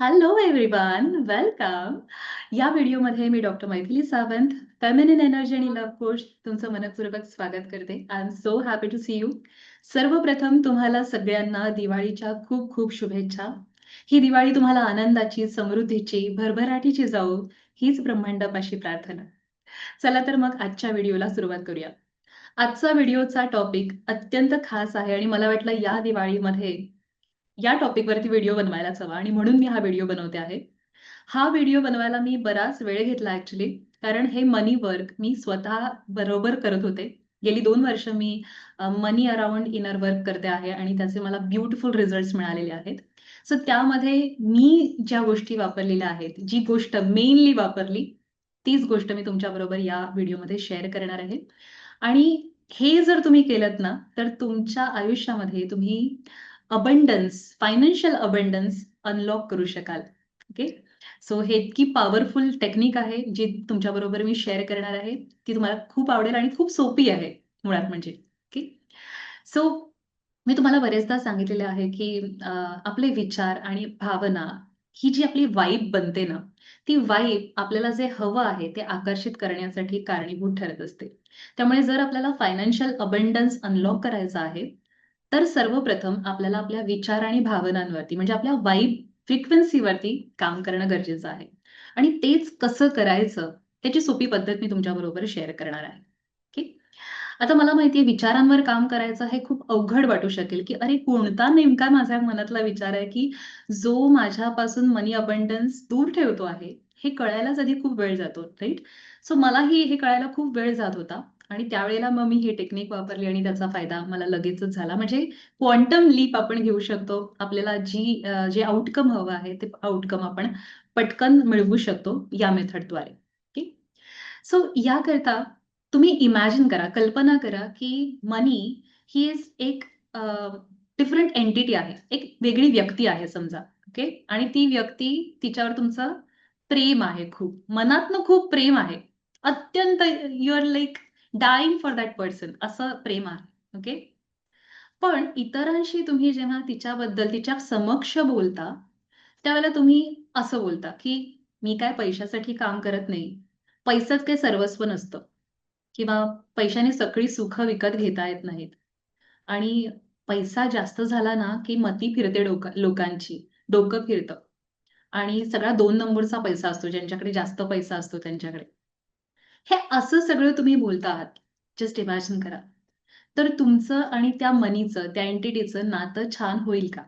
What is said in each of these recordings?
Hello everyone, welcome. या व्हिडिओमध्ये मी doctor Maithili Sawant, feminine energy आणि लव्ह कोच तुमचं मनपूर्वक स्वागत करते. I am so happy to see you. सर्वप्रथम तुम्हाला सगळ्यांना दिवाळीच्या खूप खूप शुभेच्छा. ही दिवाळी तुम्हाला आनंदाची, समृद्धीची, भरभराटीची जाऊ हीच ब्रह्मांडापाशी प्रार्थना. चला तर मग आजच्या व्हिडिओला सुरुवात करूया. आजचा व्हिडिओचा टॉपिक अत्यंत खास आहे आणि मला वाटलं या दिवाळीमध्ये या टॉपिकवरती व्हिडिओ बनवायलाच हवा आणि म्हणून मी हा व्हिडिओ बनवते आहे. हा व्हिडिओ बनवायला मी बराच वेळ घेतला ऍक्च्युली कारण हे मनी वर्क मी स्वतः बरोबर करत होते. गेली दोन वर्ष मी मनी अराउंड इनर वर्क करते आहे आणि त्याचे मला ब्युटिफुल रिझल्ट्स मिळालेले आहेत. सो त्यामध्ये मी ज्या गोष्टी वापरलेल्या आहेत, जी गोष्ट मेनली वापरली, तीच गोष्ट मी तुमच्याबरोबर या व्हिडिओमध्ये शेअर करणार आहे. आणि हे जर तुम्ही केलं ना, तर तुमच्या आयुष्यामध्ये तुम्ही अबंडन्स, फायनान्शियल अबंडन्स अनलॉक करू शकाल. ओके. सो हे इतकी पॉवरफुल टेक्निक आहे, जी तुमच्याबरोबर मी शेअर करणार आहे. ती तुम्हाला खूप आवडेल आणि खूप सोपी आहे मुळात म्हणजे. ओके. सो मी तुम्हाला बरेचदा सांगितलेले आहे, की आपले विचार आणि भावना ही जी आपली वाईब बनते ना, ती वाईब आपल्याला जे हवं आहे ते आकर्षित करण्यासाठी कारणीभूत ठरत असते. त्यामुळे जर आपल्याला फायनान्शियल अबंडन्स अनलॉक करायचा आहे, तर सर्वप्रथम आपल्याला आपल्या विचार आणि भावनांवरती म्हणजे आपल्या वाईब फ्रिक्वेन्सीवरती काम करणं गरजेचं आहे. आणि तेच कसं करायचं त्याची सोपी पद्धत मी तुमच्याबरोबर शेअर करणार आहे. ठीक आता मला माहितीये विचारांवर काम करायचं हे खूप अवघड वाटू शकेल, की अरे कोणता नेमका माझ्या मनातला विचार आहे, की जो माझ्यापासून मनी अबंडन्स दूर ठेवतो आहे, हे कळायलाच आधी खूप वेळ जातो, राईट सो मलाही हे कळायला खूप वेळ जात होता आणि त्यावेळेला मग मी ही टेक्निक वापरली आणि त्याचा फायदा मला लगेचच झाला. म्हणजे क्वांटम लीप आपण घेऊ शकतो. आपल्याला जी जे आउटकम हवं आहे, ते आउटकम आपण पटकन मिळवू शकतो या मेथडद्वारे. ओके. सो याकरता तुम्ही इमॅजिन करा, कल्पना करा, की मनी ही इज एक डिफरंट एंटिटी आहे. एक वेगळी व्यक्ती आहे समजा. ओके. आणि ती व्यक्ती तिच्यावर तुमचं प्रेम आहे खूप. मनातनं खूप प्रेम आहे. अत्यंत you're like dying for that person असं प्रेम आहे. ओके. पण इतरांशी तुम्ही जेव्हा तिच्याबद्दल तिच्या समक्ष बोलता, त्यावेळेला तुम्ही असं बोलता, की "मी काय पैशासाठी काम करत नाही. पैसाच काही सर्वस्व नसतं." किंवा पैशाने सगळी सुख विकत घेता येत नाहीत. आणि पैसा जास्त झाला ना, की मती फिरते डोका लोकांची. डोकं फिरतं. आणि सगळा दोन नंबरचा पैसा असतो, ज्यांच्याकडे जास्त पैसा असतो त्यांच्याकडे. हे असं सगळं तुम्ही बोलता आहात. जस्ट इमॅजिन करा. तर तुमचं आणि त्या मनीचं, त्या एंटिटीचं नातं छान होईल का?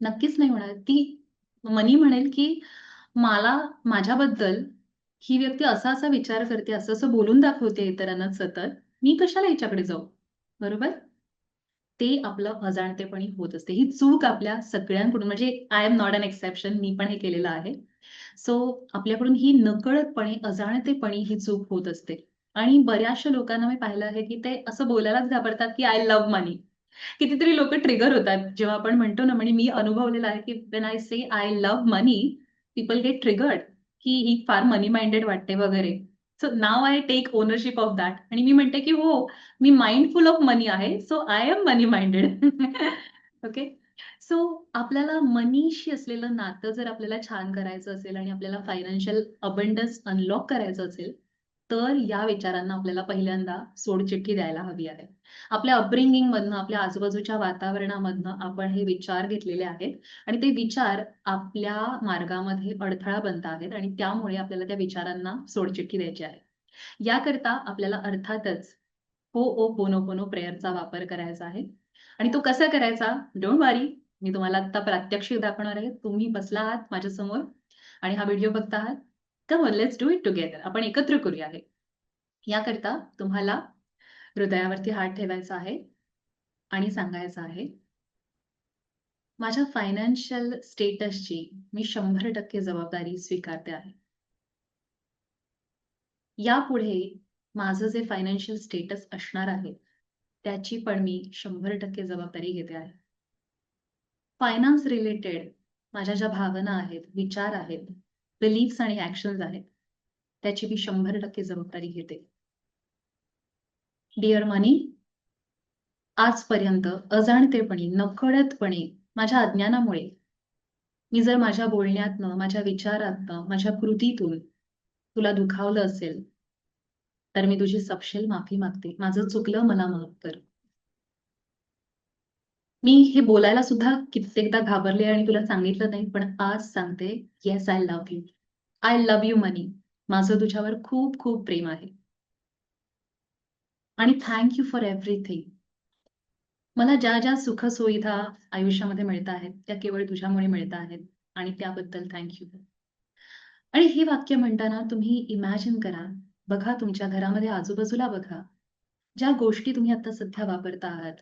नक्कीच नाही होणार. ती मनी म्हणेल, की मला माझ्याबद्दल ही व्यक्ती असा-असा विचार करते, असं-असं बोलून दाखवते इतरांना सतत. मी कशाला हिच्याकडे जाऊ? बरोबर? ते आपलं अजाणतेपणी होत असते. ही चूक आपल्या सगळ्यांकडून म्हणजे I am not an exception मी पण हे केलेलं आहे. सो आपल्याकडून ही नकळतपणे, अजाणतेपणी ही चूक होत असते. आणि बऱ्याचशा लोकांना मी पाहिलं आहे, की ते असं बोलायलाच घाबरतात, की आय लव्ह मनी. कितीतरी लोक ट्रिगर होतात. जेव्हा आपण म्हणतो ना, म्हणजे मी अनुभवलेलं आहे, की when I say I love money, people get triggered, की ही फार मनी माइंडेड वाटते वगैरे. So now I take ownership of that आणि मी म्हणते, की हो, मी माइंडफुल ऑफ मनी आहे. So I am money minded. Okay. So आपल्याला मनीशी असलेलं नातं जर आपल्याला छान करायचं असेल आणि आपल्याला फायनान्शियल अबंडन्स अनलॉक करायचं असेल, तर या विचारांना आपल्याला पहिल्यांदा सोडचिठ्ठी द्यायला हवी आहे. आपल्या अपब्रिंगिंगमधनं, आपल्या आजूबाजूच्या वातावरणामधनं आपण हे विचार घेतलेले आहेत आणि ते विचार आपल्या मार्गामध्ये अडथळा बनत आहेत आणि त्यामुळे आपल्याला त्या विचारांना सोडचिठ्ठी द्यायची आहे. याकरता आपल्याला अर्थातच हो ओ पोनो पोनो प्रेयरचा वापर करायचा आहे. आणि तो कसा करायचा? डोंट वारी मी तुम्हाला आता प्रात्यक्षिक दाखवणार आहे. तुम्ही बसला आहात माझ्यासमोर आणि हा व्हिडिओ बघता आहात. Come on let's do it together. आपण एकत्र करूया हे. याकरता तुम्हाला हृदयावरती हात ठेवायचा आहे आणि सांगायचं आहे माझ्या फायनान्शियल स्टेटसची मी 100% जबाबदारी स्वीकारते आहे. यापुढे माझं जे फायनान्शियल स्टेटस असणार आहे, त्याची पण मी 100% जबाबदारी घेते आहे. फायनान्स रिलेटेड माझ्या ज्या भावना आहेत, विचार आहेत, बिलीफ्स आणि ऍक्शन आहेत, त्याची मी 100% जबाबदारी घेते. डिअर मनी आजपर्यंत अजाणतेपणी, नकळतपणे, माझ्या अज्ञानामुळे मी जर माझ्या बोलण्यातनं, माझ्या विचारातनं, माझ्या कृतीतून तुला दुखावलं असेल तर मी तुझी सपशेल माफी मागते. माझं चुकलं, मला माफ कर. मी हे बोलायला सुद्धा कित्येकदा घाबरले आणि तुला सांगितलं नाही, पण आज सांगते, yes I love you. I love you money. माझं तुझ्यावर खूप खूप प्रेम आहे. आणि थँक यू फॉर एव्हरीथिंग. मला ज्या ज्या सुखसुविधा आयुष्यामध्ये मिळत आहेत, त्या केवळ तुझ्यामुळे मिळत आहेत आणि त्याबद्दल थँक यू. आणि हे वाक्य म्हणताना तुम्ही इमॅजिन करा, बघा तुमच्या घरामध्ये आजूबाजूला बघा. ज्या गोष्टी तुम्ही आता सध्या वापरता आहात.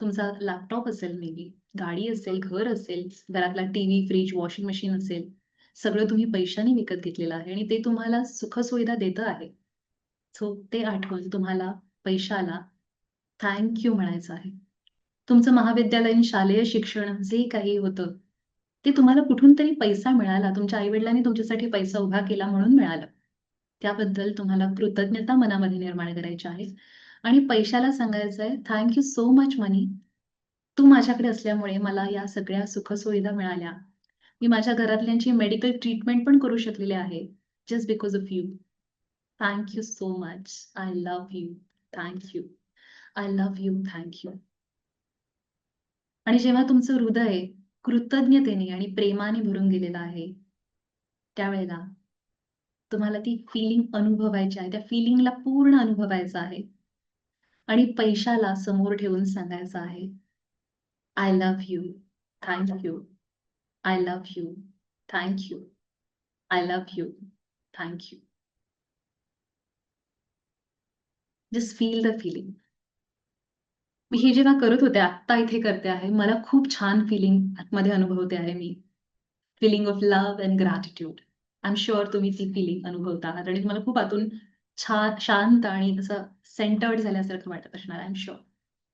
तुमचा लॅपटॉप असेल मेबी गाडी असेल, घर असेल, घरातला टीव्ही, फ्रीज वॉशिंग मशीन असेल. सगळं तुम्ही पैशाने विकत घेतलेलं आहे आणि ते तुम्हाला सुखसुविधा देतं आहे. सो ते आठवून तुम्हाला पैशाला थँक यू म्हणायचं आहे. तुमचं महाविद्यालयीन शालेय शिक्षण जे काही होतं, ते तुम्हाला कुठून तरी पैसा मिळाला. तुमच्या आईवडिलांनी तुमच्यासाठी पैसा उभा केला म्हणून मिळालं. त्याबद्दल तुम्हाला कृतज्ञता मनामध्ये निर्माण करायची आहे आणि पैशाला सांगायचं आहे, thank you so much money. तू माझ्याकडे असल्यामुळे मला या सगळ्या सुखसुविधा मिळाल्या. मी माझ्या घरातल्यांची मेडिकल ट्रीटमेंट पण करू शकलेले आहे. Just because of you. Thank you so much. I love you. Thank you. I love you. Thank you. आणि जेव्हा तुमचं हृदय कृतज्ञतेने आणि प्रेमाने भरून गेलेलं आहे, त्यावेळेला तुम्हाला ती फीलिंग अनुभवायची आहे. त्या फीलिंगला पूर्ण अनुभवायचं आहे. आणि पैशाला समोर ठेवून सांगायचं आहे, I love you. Thank you. I love you. Thank you. I love you. Thank you. Just feel the feeling. मी हे जेव्हा करत होते, आत्ता इथे करते आहे. मला खूप छान फीलिंग आतमध्ये अनुभवते आहे मी. Feeling of love and gratitude. I am sure तुम्ही ती फीलिंग अनुभवता आणि तुम्हाला खूप आतून छान शांत आणि असं सेंटर्ड झाल्यासारखं वाटत असणार I am sure.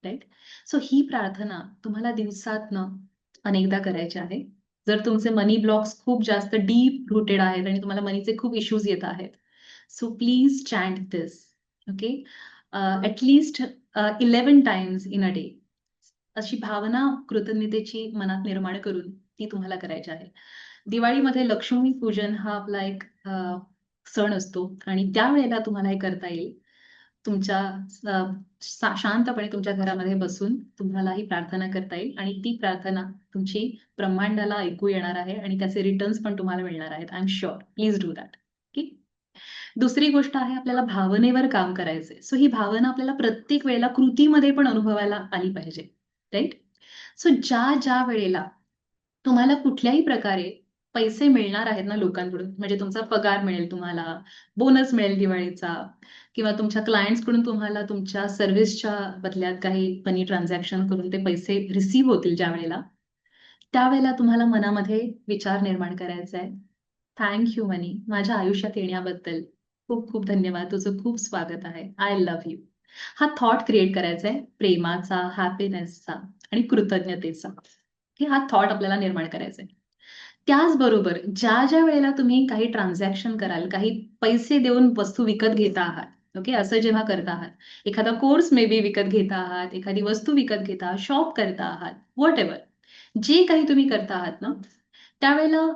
Right so ही प्रार्थना तुम्हाला दिवसातनं अनेकदा करायची आहे. जर तुमचे मनी ब्लॉक्स खूप जास्त डीप रुटेड आहेत आणि तुम्हाला मनीचे खूप इश्यूज येत आहेत. So please chant this okay? Uh, at least uh, 11 times in a day. अशी भावना कृतज्ञतेची मनात निर्माण करून ती तुम्हाला करायची आहे. दिवाळीमध्ये लक्ष्मी पूजन हा आपला एक uh, सण असतो आणि त्यावेळेला तुम्हाला हे करता येईल. तुमच्या शांतपणे तुमच्या घरामध्ये बसून तुम्हाला ही प्रार्थना करता येईल आणि ती प्रार्थना तुमची ब्रह्मांडाला ऐकू येणार आहे आणि त्याचे रिटर्न्स पण तुम्हाला मिळणार आहेत. I am sure. Please do that. दुसरी गोष्ट आहे आपल्याला भावनेवर काम करायचंय. सो ही भावना आपल्याला प्रत्येक वेळेला कृतीमध्ये पण अनुभवायला आली पाहिजे. राईट सो ज्या-ज्या वेळेला तुम्हाला कुठल्याही प्रकारे पैसे मिळणार आहेत ना लोकांकडून, म्हणजे तुमचा पगार मिळेल तुम्हाला, बोनस मिळेल दिवाळीचा किंवा तुमच्या क्लायंट्सकडून तुम्हाला तुमच्या सर्व्हिसच्या बदल्यात काही मनी ट्रान्झॅक्शन करून ते पैसे रिसीव्ह होतील ज्या वेळेला त्यावेळेला तुम्हाला मनामध्ये विचार निर्माण करायचा आहे. Thank you money. माझ्या आयुष्यात येण्याबद्दल खूप खूप धन्यवाद. तुझं खूप स्वागत आहे. I love you. हा थॉट क्रिएट करायचा आहे प्रेमाचा, हॅपीनेसचा आणि कृतज्ञतेचा. की हा थॉट आपल्याला निर्माण करायचा आहे. त्याचबरोबर ज्या-ज्या वेळेला तुम्ही काही ट्रान्झॅक्शन कराल, काही पैसे देऊन वस्तू विकत घेता आहात, ओके? असं जेव्हा करता आहात, एखादा कोर्स मे बी विकत घेता आहात, एखादी वस्तू विकत घेता आहात, शॉप करता आहात, व्हॉटएव्हर. जे काही तुम्ही करता आहात ना, त्यावेळेला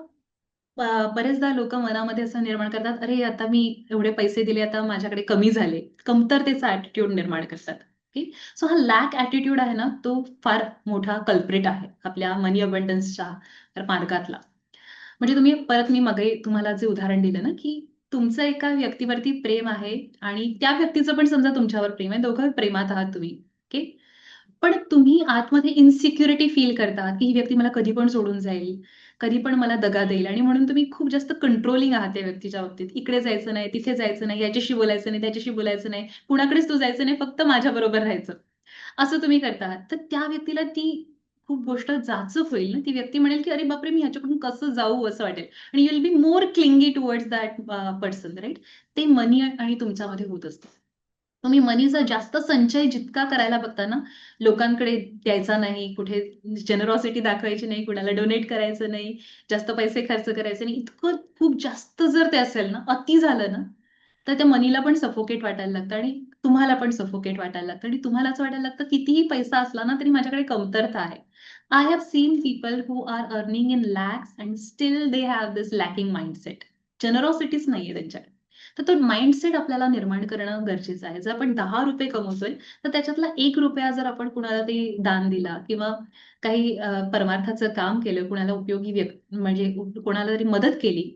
बरेचदा लोक मनामध्ये असं निर्माण करतात, "अरे, आता मी एवढे पैसे दिले, आता माझ्याकडे कमी झाले." कमतरतेचा ॲटिट्यूड निर्माण करतात. ओके? सो हा लॅक ॲटिट्यूड आहे ना, तो फार मोठा कल्प्रिट आहे आपल्या मनी अबंडन्सच्या मार्गातला. म्हणजे तुम्ही परत मी मगे तुम्हाला जे उदाहरण दिलं ना, की तुमचं एका व्यक्तीवरती प्रेम आहे आणि त्या व्यक्तीचं पण समजा तुमच्यावर प्रेम आहे. दोघं प्रेमात आहात तुम्ही. ओके? पण तुम्ही आतमध्ये इन्सिक्युरिटी फील करता, की ही व्यक्ती मला कधी पण सोडून जाईल, कधी पण मला दगा देईल आणि म्हणून तुम्ही खूप जास्त कंट्रोलिंग आहात त्या व्यक्तीच्या बाबतीत. इकडे जायचं नाही, तिथे जायचं नाही, याच्याशी बोलायचं नाही, त्याच्याशी बोलायचं नाही, कुणाकडेच तू जायचं नाही, फक्त माझ्याबरोबर राहायचं. असं तुम्ही करता तर त्या व्यक्तीला ती खूप गोष्ट जाचक होईल ना. ती व्यक्ती म्हणेल, की "अरे बापरे! मी ह्याच्याकडून कसं जाऊ?" असं वाटेल आणि you will be more clingy towards that person right ते मनी आणि तुमच्यामध्ये होत असतं. तुम्ही मनीचा जास्त संचय जितका करायला बघता ना, लोकांकडे द्यायचा नाही, कुठे जनरॉसिटी दाखवायची नाही, कुणाला डोनेट करायचं नाही, जास्त पैसे खर्च करायचे नाही. इतकं खूप जास्त जर ते असेल ना, अति झालं ना, तर त्या मनीला पण सफोकेट वाटायला लागतं आणि तुम्हाला पण सफोकेट वाटायला लागतं आणि तुम्हाला असं वाटायला लागतं कितीही पैसा असला ना, तरी माझ्याकडे कमतरता आहे. I have seen people who are earning in lakhs and still they have this lacking mindset. Generosityच नाहीये त्यांच्याकडे. तर तो माइंडसेट आपल्याला निर्माण करणं गरजेचं आहे. जर आपण ₹10 कमवतोय, तर त्याच्यातला एक रुपया जर आपण कुणाला ते दान दिला किंवा काही परमार्थाचं काम केलं, कुणाला उपयोगी व्यक्ती म्हणजे कोणाला तरी मदत केली,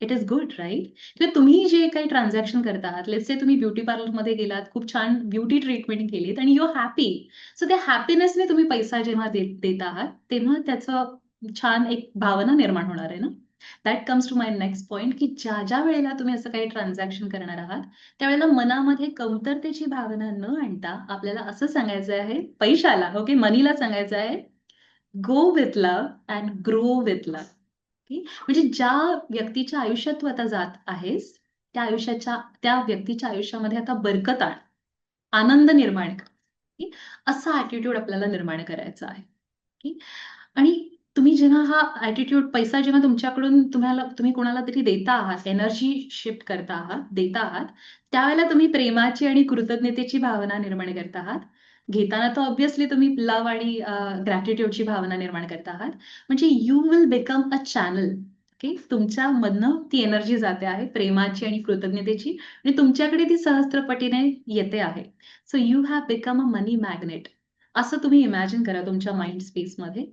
इट इज गुड राईट तर तुम्ही जे काही ट्रान्झॅक्शन करत आहात, लेट्स से तुम्ही ब्युटी पार्लरमध्ये गेलात, खूप छान ब्युटी ट्रीटमेंट केलीत आणि यू हॅपी. सो त्या हॅपीनेसने तुम्ही पैसा जेव्हा देत देत आहात, तेव्हा त्याचं छान एक भावना निर्माण होणार आहे ना. That comes to my next point की ज्या-ज्या वेळेला तुम्ही असं काही ट्रान्झॅक्शन करणार आहात, त्यावेळेला मनामध्ये कमतरतेची भावना न आणता आपल्याला असं सांगायचं आहे पैशाला, ओके, मनीला सांगायचं आहे, go with love and grow with love म्हणजे ज्या व्यक्तीच्या आयुष्यात तू आता जात आहेस, त्या आयुष्याच्या त्या व्यक्तीच्या आयुष्यामध्ये आता बरकत आण. आनंद निर्माण कर. असा ॲटिट्यूड आपल्याला निर्माण करायचा आहे. ओके. आणि तुम्ही जेव्हा हा ॲटिट्यूड पैसा जेव्हा तुमच्याकडून तुम्हाला तुम्ही कोणाला तरी देता आहात, एनर्जी शिफ्ट करता आहात, देता आहात, त्यावेळेला तुम्ही प्रेमाची आणि कृतज्ञतेची भावना निर्माण करत आहात. घेताना तर ऑब्विसली तुम्ही लव आणि ग्रॅटिट्यूडची भावना निर्माण करत आहात. म्हणजे you will become a channel. Okay. तुमच्यामधनं ती एनर्जी जाते आहे प्रेमाची आणि कृतज्ञतेची आणि तुमच्याकडे ती सहस्त्रपटीने येते आहे. So you have become a money magnet. असं तुम्ही इमॅजिन करा तुमच्या माइंड स्पेसमध्ये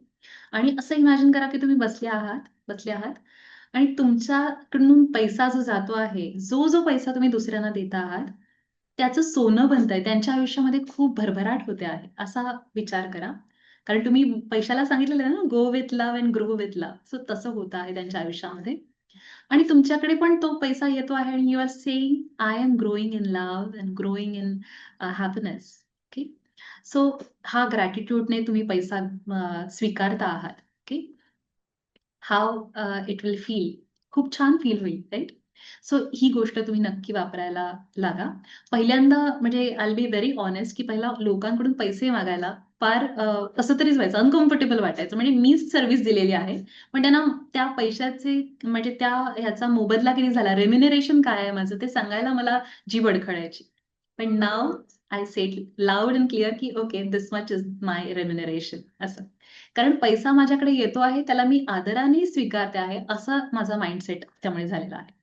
आणि असं इमॅजिन करा, की तुम्ही बसले आहात बसले आहात आणि तुमच्याकडून पैसा जो जातो आहे, जो, जो पैसा तुम्ही दुसऱ्यांना देता आहात, त्याचं सोनं बनतंय. त्यांच्या आयुष्यामध्ये खूप भरभराट होते आहे, असा विचार करा. कारण तुम्ही पैशाला सांगितलेलं आहे ना, go with love and grow with love. So तसं होत आहे त्यांच्या आयुष्यामध्ये आणि तुमच्याकडे पण तो पैसा येतो आहे आणि you are saying, I am growing in love and growing in happiness. Okay. So हा ग्रॅटिट्यूडने तुम्ही पैसा स्वीकारता आहात. Okay. How it will feel. खूप छान फील होईल, राईट सो ही गोष्ट तुम्ही नक्की वापरायला लागा. पहिल्यांदा म्हणजे आय बी व्हेरी ऑनेस्ट की पहिला लोकांकडून पैसे मागायला फार असं कसं तरीच व्हायचं, अनकम्फर्टेबल वाटायचं. म्हणजे मीच सर्व्हिस दिलेली आहे. पण त्यांना त्या पैशाचे म्हणजे त्या ह्याचा मोबदला किती झाला, रेम्युनरेशन काय आहे माझं ते सांगायला मला जीव अडखळायची. पण now I said loud and clear, की okay this much is my remuneration असं. कारण पैसा माझ्याकडे येतो आहे, त्याला मी आदराने स्वीकारते आहे, असा माझा माइंडसेट त्यामुळे झालेला आहे.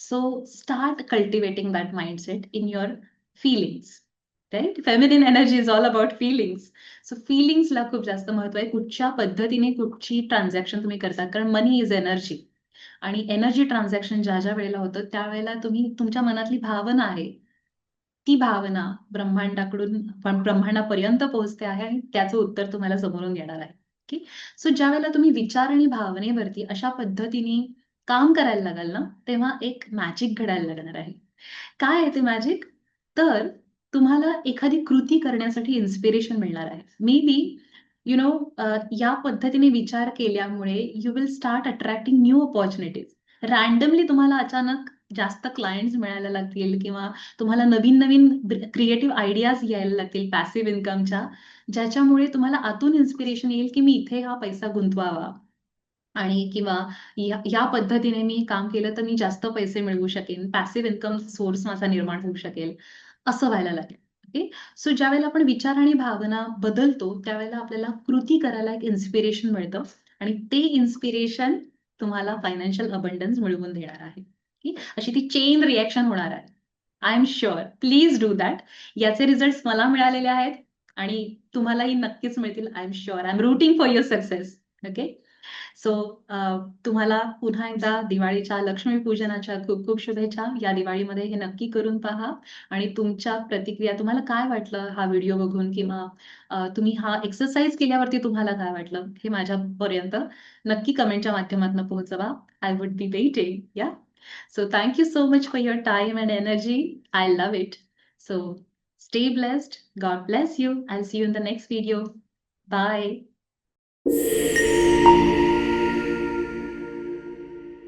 So start cultivating that mindset in your feelings. Right? Feminine energy is all about feelings so फिलिंग्सला खूप जास्त महत्त्व आहे. कुठच्या पद्धतीने कुठची ट्रान्झॅक्शन तुम्ही करता. कारण मनी इज एनर्जी आणि एनर्जी ट्रान्झॅक्शन ज्या-ज्या वेळेला होतं, त्यावेळेला तुम्ही तुमच्या मनातली भावना आहे, ती भावना ब्रह्मांडाकडून ब्रह्मांडापर्यंत पोहोचते आहे आणि त्याचं उत्तर तुम्हाला समोरून येणार आहे. की सो ज्यावेळेला तुम्ही विचार आणि भावनेवरती अशा पद्धतीने काम करायला लागाल ना, तेव्हा एक मॅजिक घडायला लागणार आहे. काय आहे ते मॅजिक? तर तुम्हाला एखादी कृती करण्यासाठी इन्स्पिरेशन मिळणार आहे. मे बी यु नो या पद्धतीने विचार केल्यामुळे you will start attracting new opportunities randomly तुम्हाला अचानक जास्त क्लायंट्स मिळायला लागतील किंवा तुम्हाला नवीन-नवीन क्रिएटिव्ह आयडियाज यायला लागतील पॅसिव्ह इन्कमच्या, ज्याच्यामुळे तुम्हाला आतून इन्स्पिरेशन येईल, की मी इथे हा पैसा गुंतवावा आणि किंवा या या पद्धतीने मी काम केलं तर मी जास्त पैसे मिळवू शकेन. पॅसिव्ह इन्कम सोर्स माझा निर्माण होऊ शकेल, असं व्हायला लागेल. ओके. सो ज्यावेळेला आपण विचार आणि भावना बदलतो, त्यावेळेला आपल्याला कृती करायला एक इन्स्पिरेशन मिळतं आणि ते इन्स्पिरेशन तुम्हाला फायनान्शियल अबंडन्स मिळवून देणार आहे. अशी ती चेन रिॲक्शन होणार आहे. I am sure. Please do that. याचे रिझल्ट्स मला मिळालेले आहेत आणि तुम्हालाही नक्कीच मिळतील. I am sure. I am rooting for your success. Okay. So तुम्हाला पुन्हा एकदा दिवाळीच्या, लक्ष्मीपूजनाच्या खूप-खूप शुभेच्छा. या दिवाळीमध्ये हे नक्की करून पहा आणि तुमच्या प्रतिक्रिया तुम्हाला काय वाटलं हा व्हिडिओ बघून किंवा तुम्ही हा एक्सरसाइज केल्यावरती तुम्हाला काय वाटलं, हे माझ्यापर्यंत नक्की कमेंटच्या माध्यमातून पोहोचवा. I would be waiting. Yeah. So thank you so much for your time and energy. I love it. So stay blessed. God bless you. I see you in the next video. thank you